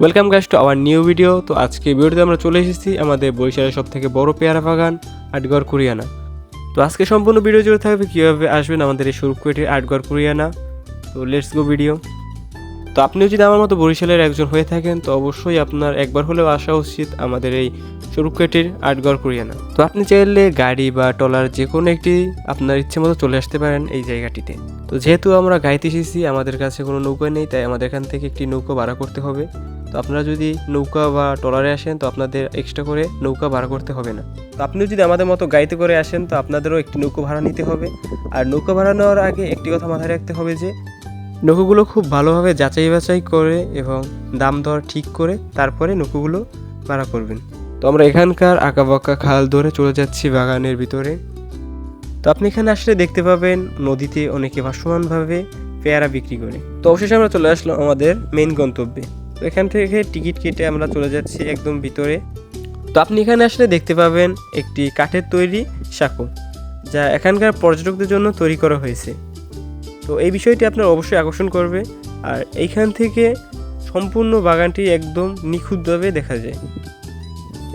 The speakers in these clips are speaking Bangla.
Welcome guys to our new video তো আজকে ভিডিওতে আমরা চলে এসেছি আমাদের বরিশালের সব থেকে বড় পেয়ারা বাগান, আটগড়, কুরিয়ানা। তো আজকে সম্পূর্ণ ভিডিও জুড়ে থাকবে কীভাবে আসবেন আমাদের এই স্বরূপকুয়েটির আটগড়, কুরিয়ানা। তো লেটস গো ভিডিও তো আপনিও যদি আমার মতো বরিশালের একজন হয়ে থাকেন, তো অবশ্যই আপনার একবার হলেও আসা উচিত আমাদের এই স্বরূপকুয়েটির আটগড়, কুরিয়ানা। তো আপনি চাইলে গাড়ি বা টলার যে কোনো একটি আপনার ইচ্ছে মতো চলে আসতে পারেন এই জায়গাটিতে। তো যেহেতু আমরা গাইতে এসেছি, আমাদের কাছে কোনো নৌকা নেই, তাই আমাদের এখান থেকে একটি নৌকা ভাড়া করতে হবে। তো আপনারা যদি নৌকা বা ট্রলারে আসেন, তো আপনাদের এক্সট্রা করে নৌকা ভাড়া করতে হবে না। তো আপনিও যদি আমাদের মতো গাড়িতে করে আসেন, তো আপনাদেরও একটি নৌকা ভাড়া নিতে হবে। আর নৌকা ভাড়া নেওয়ার আগে একটি কথা মাথায় রাখতে হবে যে, নৌকোগুলো খুব ভালোভাবে যাচাই বাছাই করে এবং দাম দর ঠিক করে তারপরে নৌকোগুলো ভাড়া করবেন। তো আমরা এখানকার আঁকাবাঁকা খাল ধরে চলে যাচ্ছি বাগানের ভিতরে। তো আপনি এখানে আসলে দেখতে পাবেন নদীতে অনেকে ভাসমানভাবে পেয়ারা বিক্রি করে। তো অবশেষে আমরা চলে আসলাম আমাদের মেইন গন্তব্যে। তো এখান থেকে টিকিট কেটে আমরা চলে যাচ্ছি একদম ভিতরে। তো আপনি এখানে আসলে দেখতে পাবেন একটি কাঠের তৈরি সাঁকো, যা এখানকার পর্যটকদের জন্য তৈরি করা হয়েছে। তো এই বিষয়টি আপনার অবশ্যই আকর্ষণ করবে, আর এইখান থেকে সম্পূর্ণ বাগানটি একদম নিখুঁতভাবে দেখা যায়।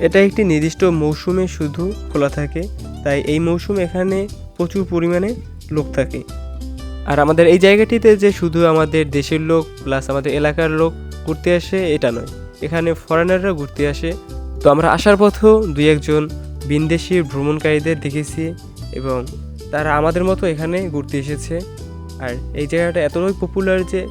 এটা একটি নির্দিষ্ট মৌসুমে শুধু খোলা থাকে, তাই এই মৌসুমে এখানে প্রচুর পরিমাণে লোক থাকে। আর আমাদের এই জায়গাটিতে যে শুধু আমাদের দেশের লোক প্লাস আমাদের এলাকার লোক ঘুরতে আসে, এটা নয়। এখানে ফরেনাররা ঘুরতে আসে। তো আমরা আসার পথেও দুই একজন বিনদেশি ভ্রমণকারীদের দেখেছি এবং তারা আমাদের মতো এখানে ঘুরতে এসেছে। আর এই জায়গাটা এতটাই পপুলার যে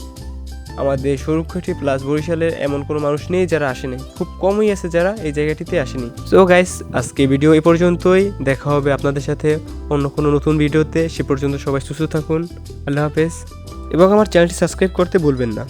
আমাদের স্বরূপখাটি প্লাস বরিশালের এমন কোনো মানুষ নেই যারা আসেনি। খুব কমই আছে যারা এই জায়গাটিতে আসেনি। সো গাইস আজকে ভিডিও এই পর্যন্তই। দেখা হবে আপনাদের সাথে অন্য কোনো নতুন ভিডিওতে সে পর্যন্ত সবাই সুস্থ থাকুন। আল্লাহ হাফেজ। এবং আমার চ্যানেলটি সাবস্ক্রাইব করতে ভুলবেন না।